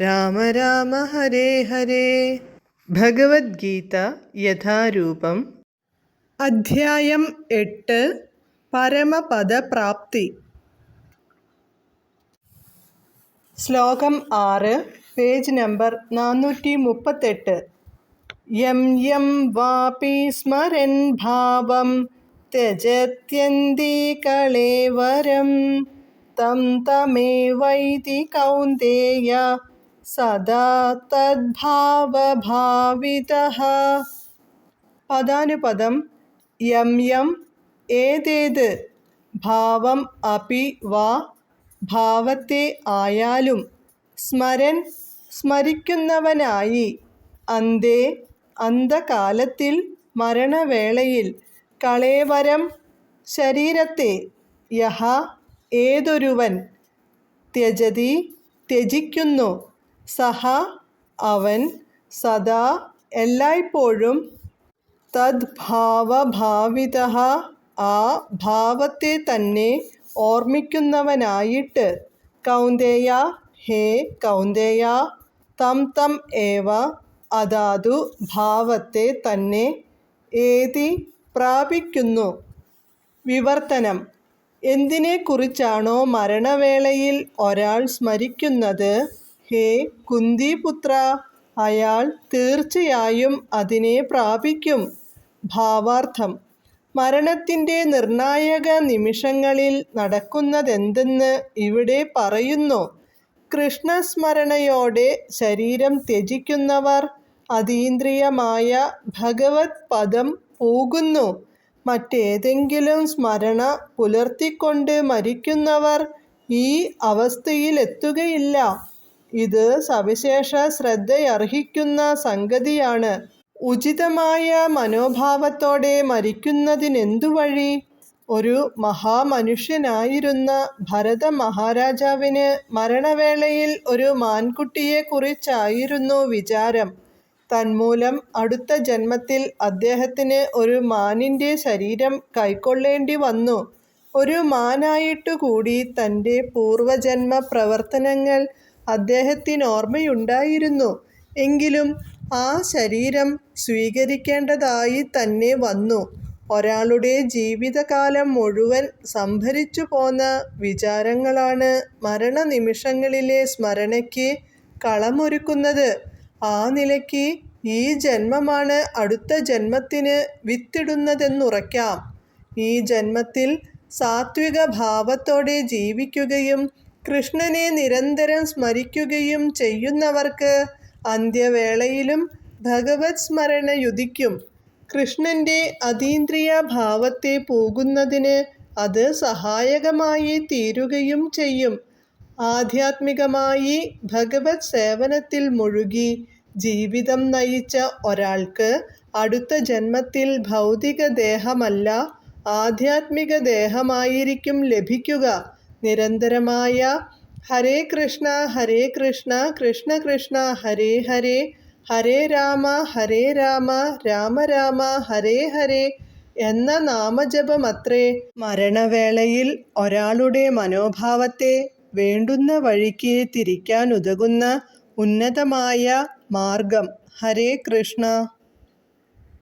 രാമ രാമ ഹരേ ഹരേ. ഭഗവത്ഗീത യഥാരൂപം. അധ്യായം എട്ട്. പരമപദപ്രാപ്തി. ശ്ലോകം ആറ്. പേജ് നമ്പർ നാനൂറ്റി മുപ്പത്തെട്ട് യം യം വാപി സ്മരൻ ഭാവം. ത്യജത്യന്തി തം തം തമേവൈതി കൗന്ദേയ സദാ തദ്ഭാവഭാവിത. പദാനുപദം യം യം ഏതേത് ഭാവം അപി വാ ഭാവത്തെ ആയാലും സ്മരൻ സ്മരിക്കുന്നവനായി അന്തേ അന്ധകാലത്തിൽ മരണവേളയിൽ കളേവരം ശരീരത്തെ യഹ ഏതൊരുവൻ ത്യജതി ത്യജിക്കുന്നു. സഹ അവൻ സദാ എല്ലായ്പ്പോഴും തദ്ഭാവഭാവിത ആ ഭാവത്തെ തന്നെ ഓർമ്മിക്കുന്നവനായിട്ട്. കൗന്ദേയ ഹേ കൗന്ദേയ തം തം ഏവ അതാതു ഭാവത്തെ തന്നെ ഏതി പ്രാപിക്കുന്നു. വിവർത്തനം. എന്തിനെക്കുറിച്ചാണോ മരണവേളയിൽ ഒരാൾ സ്മരിക്കുന്നത്? ഹേ കുന്തിപുത്ര അയാൾ തീർച്ചയായും അതിനെ പ്രാപിക്കും. ഭാവാർത്ഥം. മരണത്തിന്റെ നിർണായക നിമിഷങ്ങളിൽ നടക്കുന്നതെന്തെന്ന് ഇവിടെ പറയുന്നു. കൃഷ്ണസ്മരണയോടെ ശരീരം ത്യജിക്കുന്നവർ അതീന്ദ്രിയമായ ഭഗവത് പദം പോകുന്നു. മറ്റേതെങ്കിലും സ്മരണ പുലർത്തിക്കൊണ്ട് മരിക്കുന്നവർ ഈ അവസ്ഥയിലെത്തുകയില്ല. ഇത് സവിശേഷ ശ്രദ്ധയർഹിക്കുന്ന സംഗതിയാണ്. ഉചിതമായ മനോഭാവത്തോടെ മരിക്കുന്നതിനെന്തു വഴി ഒരു മഹാമനുഷ്യനായിരുന്ന ഭരത മഹാരാജാവിന് മരണവേളയിൽ ഒരു മാൻകുട്ടിയെക്കുറിച്ചായിരുന്നു വിചാരം. തന്മൂലം അടുത്ത ജന്മത്തിൽ അദ്ദേഹത്തിന് ഒരു മാനിന്റെ ശരീരം കൈക്കൊള്ളേണ്ടി വന്നു. ഒരു മാനായിട്ടുകൂടി തന്റെ പൂർവജന്മ പ്രവർത്തനങ്ങൾ അദ്ദേഹത്തിന് ഓർമ്മയുണ്ടായിരുന്നു എങ്കിലും ആ ശരീരം സ്വീകരിക്കേണ്ടതായി തന്നെ വന്നു. ഒരാളുടെ ജീവിതകാലം മുഴുവൻ സംഭരിച്ചു പോന്ന വിചാരങ്ങളാണ് മരണനിമിഷങ്ങളിലെ സ്മരണയ്ക്ക് കളമൊരുക്കുന്നത്. ആ നിലയ്ക്ക് ഈ ജന്മമാണ് അടുത്ത ജന്മത്തിന് വിത്തിടുന്നതെന്നുറയ്ക്കാം. ഈ ജന്മത്തിൽ സാത്വിക ഭാവത്തോടെ ജീവിക്കുകയും കൃഷ്ണനെ നിരന്തരം സ്മരിക്കുകയും ചെയ്യുന്നവർക്ക് അന്ത്യവേളയിലും ഭഗവത് സ്മരണ യുതിക്കും കൃഷ്ണന്റെ അതീന്ദ്രിയ ഭാവത്തെ പോകുന്നതിന് അത് സഹായകമായി തീരുകയും ചെയ്യും. ആധ്യാത്മികമായി ഭഗവത് സേവനത്തിൽ മുഴുകി ജീവിതം നയിച്ച ഒരാൾക്ക് അടുത്ത ജന്മത്തിൽ ഭൗതിക ദേഹമല്ല ആധ്യാത്മിക ദേഹമായിരിക്കും ലഭിക്കുക. നിരന്തരമായ ഹരേ കൃഷ്ണ ഹരേ കൃഷ്ണ കൃഷ്ണ കൃഷ്ണ ഹരേ ഹരേ ഹരേ രാമ ഹരേ രാമ രാമ രാമ ഹരേ ഹരേ എന്ന നാമജപമത്രേ. മരണവേളയിൽ ഒരാളുടെ മനോഭാവത്തെ വേണ്ടുന്ന വഴിക്ക് തിരിക്കാനുതകുന്ന ഉന്നതമായ മാർഗം ഹരേ കൃഷ്ണ.